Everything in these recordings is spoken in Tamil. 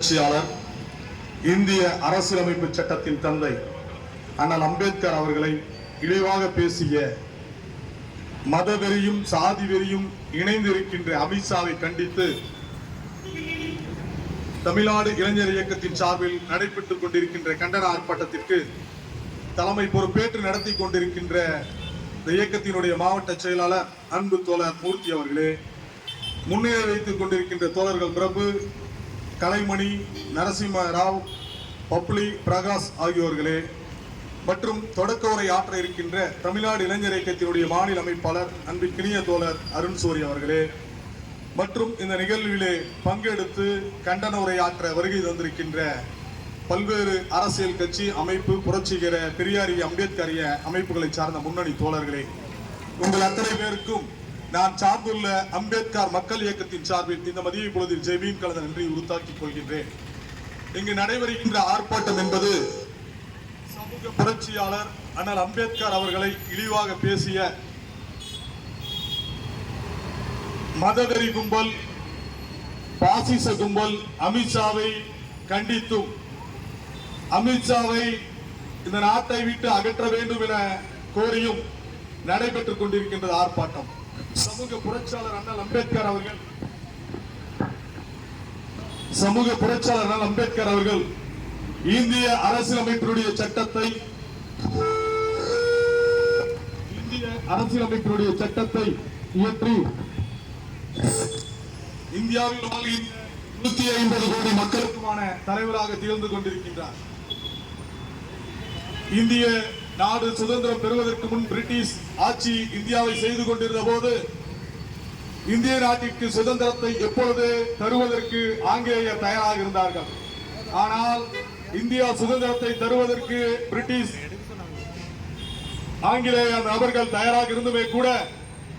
புரட்சியாளர் இந்திய அரசியலமைப்பு சட்டத்தின் தந்தை அண்ணல் அம்பேத்கர் அவர்களை இழிவாக பேசிய மதவெறியும் சாதி வெறியும் இணைந்திருக்கின்ற அமித்ஷாவை கண்டித்து தமிழ்நாடு இளைஞர் இயக்கத்தின் சார்பில் நடைபெற்றுக் கொண்டிருக்கின்ற கண்டன ஆர்ப்பாட்டத்திற்கு தலைமை பொறுப்பேற்று நடத்தி கொண்டிருக்கின்ற இந்த இயக்கத்தினுடைய மாவட்ட செயலாளர் அன்பு தோழர் மூர்த்தி அவர்களே முன்னிலை வைத்துக் கொண்டிருக்கின்ற தோழர்கள் பிரபு கலைமணி நரசிம்ம ராவ் பப்ளி பிரகாஷ் ஆகியோர்களே மற்றும் தொடக்க உரை ஆற்ற இருக்கின்ற தமிழ்நாடு இளைஞர் இயக்கத்தினுடைய மாநில அமைப்பாளர் அன்பிற்கினிய தோழர் அருண் சூரி அவர்களே மற்றும் இந்த நிகழ்விலே பங்கெடுத்து கண்டன உரையாற்ற வருகை தந்திருக்கின்ற பல்வேறு அரசியல் கட்சி அமைப்பு புரட்சிகர பெரியாரிய அம்பேத்கரிய அமைப்புகளை சார்ந்த முன்னணி தோழர்களே உங்கள் அத்தனை பேருக்கும் நான் சார்ந்துள்ள அம்பேத்கர் மக்கள் இயக்கத்தின் சார்பில் இந்த மதிய பொழுதில் ஜெய்பீன் கலந்த நன்றி உறுத்தாக்கிக் கொள்கின்றேன். இங்கு நடைபெறுகின்ற ஆர்ப்பாட்டம் என்பது சமூக புரட்சியாளர் அண்ணல் அம்பேத்கர் அவர்களை இழிவாக பேசிய மதவெறி கும்பல் பாசிச கும்பல் அமித்ஷாவை கண்டித்தும் அமித்ஷாவை இந்த நாட்டை விட்டு அகற்ற வேண்டும் என கோரியும் நடைபெற்றுக் கொண்டிருக்கின்றது ஆர்ப்பாட்டம். சமூக புரட்சியாளர் அண்ணல் அம்பேத்கர் அவர்கள். சமூக புரட்சியாளர் அண்ணல் அம்பேத்கர் அவர்கள் இந்திய அரசியலமைப்பினுடைய சட்டத்தை இந்திய அரசியலமைப்பினுடைய சட்டத்தை இயற்றி இந்தியாவில் வாழ்கின்ற நூத்தி ஐம்பது கோடி மக்களுக்குமான தலைவராக திகழ்ந்து கொண்டிருக்கின்றார். இந்திய நாடு சுதந்திரம் பெறுவதற்கு முன் பிரிட்டிஷ் ஆட்சி இந்தியாவை செய்து கொண்டிருந்த போது இந்திய நாட்டிற்கு சுதந்திரத்தை எப்பொழுது தருவதற்கு ஆங்கிலேயர் தயாராக இருந்தார்கள். ஆனால் இந்தியா சுதந்திரத்தை தருவதற்கு பிரிட்டிஷ் ஆங்கிலேய நபர்கள் தயாராக இருந்துமே கூட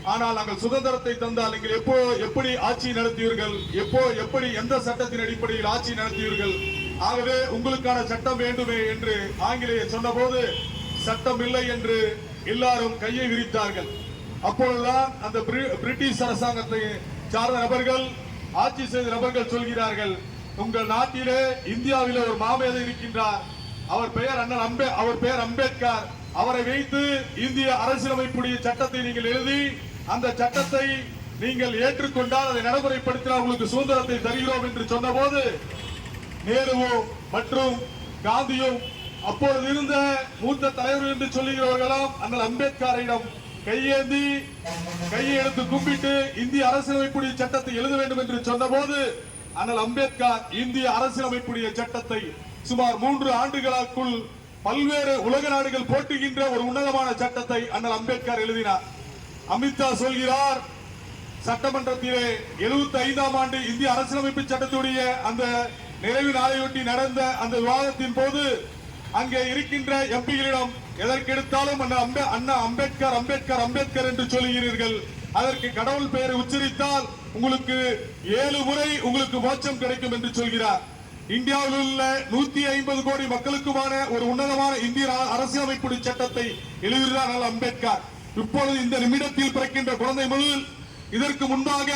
ஆனால் நாங்கள் சுதந்திரத்தை தந்தால் நீங்கள் எப்போ எப்படி ஆட்சி நடத்தியீர்கள் எப்போ எப்படி எந்த சட்டத்தின் அடிப்படையில் ஆட்சி நடத்தியீர்கள் ஆகவே உங்களுக்கான சட்டம் வேண்டுமே என்று ஆங்கிலேயர் சொன்னபோது சட்டம் இல்லை என்று எல்லாரும் கையை விரித்தார்கள். அப்பொழுதுதான் அந்த பிரி- பிரிட்டிஷ் அரசாங்கத்தை சார்ந்த நபர்கள் ஆட்சி செய்த நபர்கள் சொல்கிறார்கள் உங்கள் நாட்டிலே இந்தியாவிலே ஒரு மாமேதை இருக்கின்றார். அவர் பெயர் அண்ணன் அம்பே அவர் பெயர் அம்பேத்கர். அவரை வைத்து இந்திய அரசியலமைப்புடைய சட்டத்தை நீங்கள் எழுதி அந்த சட்டத்தை நீங்கள் ஏற்றுக்கொண்டால் அதை நடைமுறைப்படுத்தினால் உங்களுக்கு சுதந்திரத்தை தருகிறோம் என்று சொன்னபோது நேருவும் மற்றும் காந்தியும் அப்பொழுது இருந்த மூத்த தலைவர் என்று சொல்லுகிறவர்களாம் அண்ணல் அம்பேத்கரிடம் கையேந்தி கையை எடுத்து கும்பிட்டு இந்திய அரசியலமைப்புடைய சட்டத்தை எழுத வேண்டும் என்று சொன்னபோது அண்ணல் அம்பேத்கர் இந்திய அரசியலமைப்புடைய சட்டத்தை சுமார் மூன்று ஆண்டுகளுக்குள் பல்வேறு உலக நாடுகள் போட்டுகின்ற ஒரு உன்னதமான சட்டத்தை அண்ணல் அம்பேத்கர் எழுதினார். அமித்ஷா சொல்கிறார் சட்டமன்றத்திலே 75 ஐந்தாம் ஆண்டு இந்திய அரசியலமைப்பு சட்டத்துடைய அந்த நிறைவு நாளையொட்டி நடந்த அந்த விவாதத்தின் போது அங்கே இருக்கின்ற எம்பிகளிடம் எதற்கெடுத்தாலும் அண்ணா அம்பே அண்ணா அம்பேத்கர் அம்பேத்கர் அம்பேத்கர் என்று சொல்லுகிறீர்கள். அதற்கு கடவுள் பெயரை உச்சரித்தால் உங்களுக்கு ஏழு முறை உங்களுக்கு மோட்சம் கிடைக்கும் என்று சொல்கிறார். இந்தியாவில் உள்ள நூத்தி ஐம்பது கோடி மக்களுக்குமான ஒரு உன்னதமான இந்திய அரசியலமைப்பு சட்டத்தை எழுதுகிறார் அம்பேத்கர். இப்பொழுது இந்த நிமிடத்தில் பிறக்கின்ற குழந்தை முதல் இதற்கு முன்பாக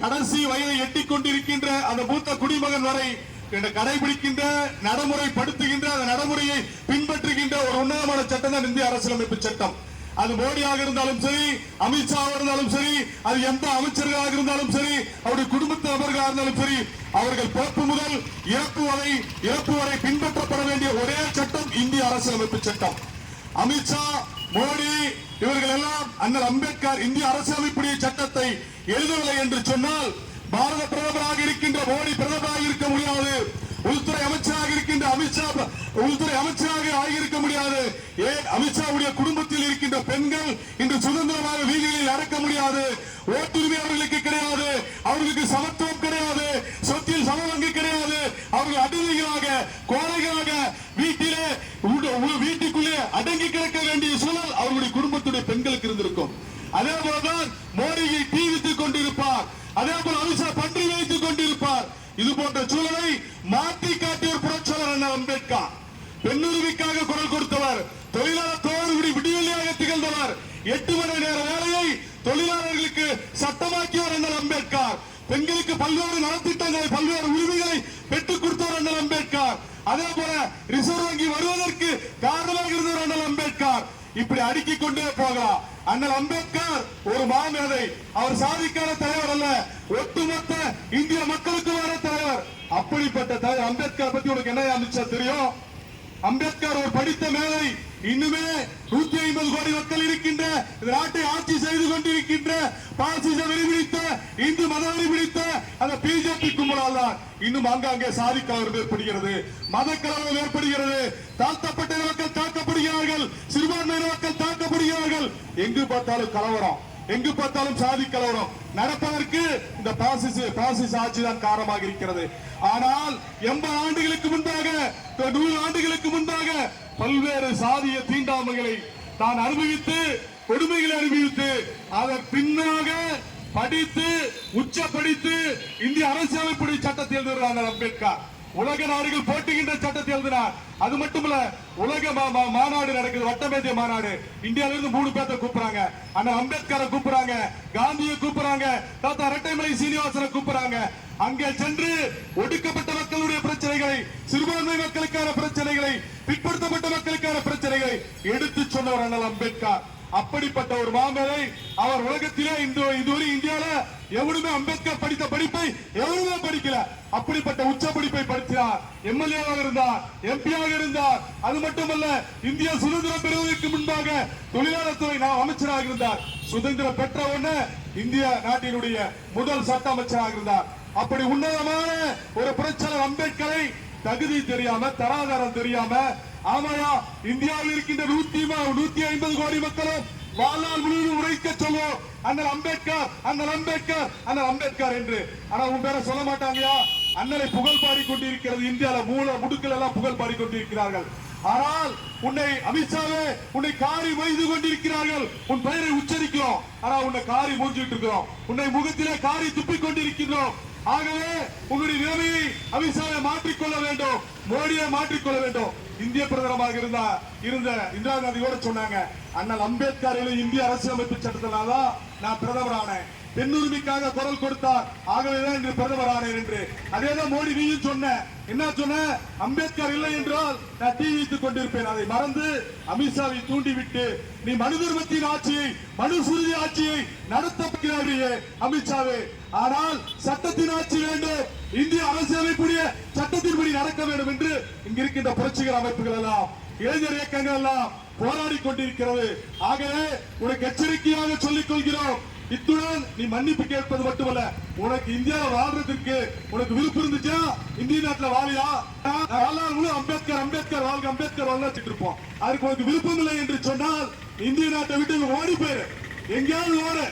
கடைசி வயதை எட்டிக் கொண்டிருக்கின்ற அந்த மூத்த குடிமகன் வரை என்று கடைபிடிக்கின்ற நடைமுறைப்படுத்துகின்ற அந்த நடைமுறையை பின்பற்றுகின்ற ஒரு உன்னதமான சட்டம் தான் இந்திய அரசியலமைப்பு சட்டம். அது மோடியாக இருந்தாலும் சரி அமித்ஷாவாக இருந்தாலும் சரி அது எந்த அமைச்சர்களாக இருந்தாலும் சரி அவருடைய குடும்பத்து நபர்களாக இருந்தாலும் சரி அவர்கள் பிறப்பு முதல் இறப்பு வரை இறப்பு வரை பின்பற்றப்பட வேண்டிய ஒரே சட்டம் இந்திய அரசியலமைப்பு சட்டம். அமித்ஷா மோடி இவர்கள் எல்லாம் அண்ணல் அம்பேத்கர் இந்திய அரசியலமைப்புடைய சட்டத்தை எழுதவில்லை என்று சொன்னால் பாரத பிரதமராக இருக்கின்ற மோடி பிரதமராக இருக்க முடியாது. உள்துறை அமைச்சராக இருக்கின்ற அமித்ஷா உள்துறை அமைச்சராக ஆகியிருக்க முடியாது. ஏன் அமித்ஷாவுடைய குடும்பத்தில் இருக்கின்ற பெண்கள் இன்று சுதந்திரமாக வீதிகளில் நடக்க முடியாது. ஓட்டுரிமை அவர்களுக்கு கிடையாது. அவர்களுக்கு சமத்துவம் கிடையாது சொத்தில் சமபங்கு கிடையாது அவர்கள் அடிமைகளாக கோழைகளாக வீட்டிலே உள்ள- உள்ள வீட்டுக்குள்ளே அடங்கி கிடக்க வேண்டிய சூழல் அவர்களுடைய குடும்பத்துடைய பெண்களுக்கு இருந்திருக்கும் அதே போலதான் மோடியை தீ வைத்துக் கொண்டிருப்பார் அதே போல அமித்ஷா பன்றி வைத்துக் கொண்டிருப்பார் இது போன்ற சூழலை மாற்றி காட்டிய ஒரு புரட்சியாளர் அண்ணா அம்பேத்கர். பெண்ணுரிமைக்காக குரல் கொடுத்தவர் தொழிலாளர் தோழர்களுடைய விடிவெளியாக திகழ்ந்தவர் எட்டு மணி நேர வேலையை தொழிலாளர்களுக்கு சட்டமாக்கியவர் அண்ணல் அம்பேத்கர். பெண்களுக்கு பல்வேறு நலத்திட்டங்களை பல்வேறு உரிமைகளை பெற்றுக் கொடுத்த அதே போல ரிசர்வ் வங்கி வருவதற்கு காரணமாக இருந்தவர் அண்ணல் அம்பேத்கர். இப்படி அடுக்கிக் கொண்டே போகலாம். அண்ணல் அம்பேத்கர் ஒரு மாமேதை. அவர் சாதிக்கான தலைவர் அல்ல. ஒட்டுமொத்த இந்திய மக்களுக்குமான தலைவர். அப்படிப்பட்ட தலைவர் அம்பேத்கர் பத்தி உனக்கு என்ன அமித்ஷா தெரியும்? அம்பேத்கர் ஒரு படித்த மேதை. இன்னுமே நூத்தி ஐம்பது கோடி மக்கள் இருக்கின்ற இந்த நாட்டை ஆட்சி செய்து கொண்டிருக்கின்ற பாசிச வெறிபிடித்த இந்து மத வெறிபிடித்த அந்த பிஜேபி கும்பலால் தான் இன்னும் அங்காங்கே சாதி கலவரம் ஏற்படுகிறது. மத கலவரம் ஏற்படுகிறது. தாழ்த்தப்பட்ட மக்கள் தாக்கப்படுகிறார்கள் சிறுபான்மையின மக்கள் தாக்கப்படுகிறார்கள் எங்கு பார்த்தாலும் கலவரம் எங்கு பார்த்தாலும் சாதி கலவரம். நடப்பதற்கு இந்த பாசிச பாசிச ஆட்சி தான் காரணமாக இருக்கிறது. ஆனால் எண்பது ஆண்டுகளுக்கு முன்பாக நூறு ஆண்டுகளுக்கு முன்பாக பல்வேறு சாதிய தீண்டாமைகளை தான் அனுபவித்து கொடுமைகளை அனுபவித்து அதன் பின்னாக படித்து உச்சப்படுத்தி இந்திய அரசியலமைப்பு சட்டத்தில் எழுதுகிறார் அம்பேத்கர். உலக நாடுகள் போட்டுகின்ற சட்டத்தை எழுதினார். அது மட்டுமல்ல உலக மா- மா- மாநாடு நடக்குது. வட்டமேஜை மாநாடு. இந்தியால இருந்து மூணு பேர்த்த கூப்பிடுறாங்க. அண்ணா அம்பேத்கரை கூப்பிடுறாங்க. காந்தியை கூப்பிடுறாங்க. தாத்தா ரெட்டைமலை சீனிவாசனை கூப்பிடுறாங்க. அங்கே சென்று ஒடுக்கப்பட்ட மக்களுடைய பிரச்சனைகளை சிறுபான்மை மக்களுக்கான பிரச்சனைகளை பிற்படுத்தப்பட்ட மக்களுக்கான பிரச்சனைகளை எடுத்து சொன்னவர் அண்ணல் அம்பேத்கர். அப்படிப்பட்ட ஒரு மாமேதை அவர் உலகத்திலே இந்த இதுவரை இந்தியால எவருமே அம்பேத்கர் படித்த படிப்பை எவருமே படிக்கல. அப்படிப்பட்ட உச்ச படிப்பை படித்தார் எம்எல்ஏவாக இருந்தார் எம்பியாக இருந்தார். அது மட்டுமல்ல இந்திய சுதந்திரம் பெறுவதற்கு முன்பாக தொழிலாளர் துறை நான் அமைச்சராக இருந்தார். சுதந்திரம் பெற்ற உடனே இந்திய நாட்டினுடைய முதல் சட்ட அமைச்சராக இருந்தார். அப்படி உன்னதமான ஒரு புரட்சியாளர் அம்பேத்கரை தகுதி தெரியாம தராதரம் தெரியாம ஆமாயா இந்தியாவில் இருக்கின்ற நூத்தி நூத்தி ஐம்பது கோடி மக்களும் வாழ்நாள் முழுவதும் உரைக்க சொல்லுவோம். அண்ணல் அம்பேத்கர் அண்ணல் அம்பேத்கர் அண்ணல் அம்பேத்கர் என்று. ஆனா உன் பேரை சொல்ல மாட்டாங்கயா? அண்ணலை புகழ் பாடி கொண்டிருக்கிறது இந்தியால மூல முடுக்கள் எல்லாம் புகழ் பாடி கொண்டிருக்கிறார்கள் ஆனால் உன்னை அமித்ஷாவே உன்னை காரி வைத்து கொண்டிருக்கிறார்கள். உன் பெயரை உச்சரிக்கிறோம். ஆனா உன்னை காரி மூஞ்சிட்டு இருக்கிறோம். உன்னை முகத்திலே காரி துப்பிக் கொண்டிருக்கிறோம் ஆகவே உங்களுடைய நிலைமையை அமித்ஷாவை மாற்றிக்கொள்ள வேண்டும். மோடியை மாற்றிக்கொள்ள வேண்டும். இந்திய பிரதமராக இருந்தா இருந்த இந்திரா காந்தியோட சொன்னாங்க அண்ணல் அம்பேத்கர் இந்திய அரசியலமைப்பு சட்டத்தினால்தான் நான் பிரதமர் ஆனேன் பெண்ணுரிமைக்காக குரல் கொடுத்தார். ஆகவேதான் இன்று பிரதமர் ஆனேன் என்று. அதேதான் மோடி நீயும் சொன்ன. என்ன சொன்ன? அம்பேத்கர் இல்லை என்றால் நான் தீ வைத்துக் கொண்டிருப்பேன். அதை மறந்து அமித்ஷாவை தூண்டிவிட்டு நீ மனு தர்மத்தின் ஆட்சியை மனு சுருதி ஆட்சியை நடத்தப்படுகிறாயே அமித்ஷாவே. ஆனால் சட்டத்தின் ஆட்சி வேண்டும். இந்திய அரசியலமைப்புடைய சட்டத்தின்படி நடக்க வேண்டும் என்று இங்கு இருக்கின்ற புரட்சிகர அமைப்புகள் எல்லாம் இளைஞர் இயக்கங்கள் எல்லாம் போராடி கொண்டிருக்கிறது. ஆகவே உனக்கு எச்சரிக்கையாக சொல்லிக் கொள்கிறோம். இத்துடன் நீ மன்னிப்பு கேட்பது மட்டுமல்ல உனக்கு இந்தியாவில் வாழ்றதுக்கு உனக்கு விருப்பம் இருந்துச்சா? இந்திய நாட்டுல வாழியா? வாழ்நாள் அம்பேத்கர் அம்பேத்கர் வாழ்க அம்பேத்கர் வாழ்ந்து இருப்போம் அதுக்கு உனக்கு விருப்பம் இல்லை என்று சொன்னால் இந்திய நாட்டை விட்டு ஓடி போயிரு. எங்கேயாவது ஓடு.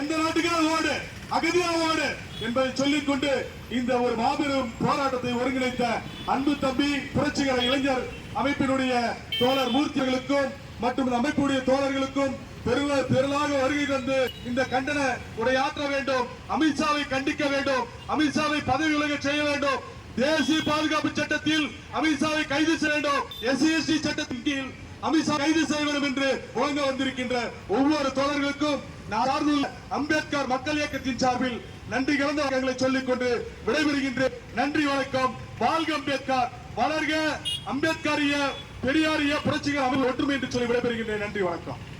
எந்த நாட்டுக்காவது ஓடு. அகதியா ஓடு என்பதை சொல்லிக் கொண்டு இந்த ஒரு மாபெரும் போராட்டத்தை ஒருங்கிணைத்த அன்பு தம்பி புரட்சிகர இளைஞர் அமைப்பினுடைய தோழர் மூர்த்திகளுக்கும் மற்றும் அமைப்புடைய தோழர்களுக்கும் பெருவ பெருளாக வருகை தந்து இந்த கண்டன உரையாற்ற வேண்டும். அமித்ஷாவை கண்டிக்க வேண்டும். அமித்ஷாவை பதவி விலக செய்ய வேண்டும். தேசிய பாதுகாப்பு சட்டத்தில் அமித்ஷாவை கைது செய்ய வேண்டும். எஸ்சி எஸ்டி சட்டத்தின் கீழ் அமித்ஷா கைது செய்ய வேண்டும் என்று முழங்க வந்திருக்கின்ற ஒவ்வொரு தோழர்களுக்கும் நான் அம்பேத்கர் மக்கள் இயக்கத்தின் சார்பில் நன்றி கலந்த வணக்கங்களை சொல்லிக் கொண்டு விடைபெறுகின்றேன். நன்றி வணக்கம். வாழ்க அம்பேத்கர். வளர்க அம்பேத்கரிய பெரியாரிய புரட்சிகர் அமைப்பு ஒற்றுமை என்று சொல்லி விடைபெறுகின்றேன். நன்றி வணக்கம்.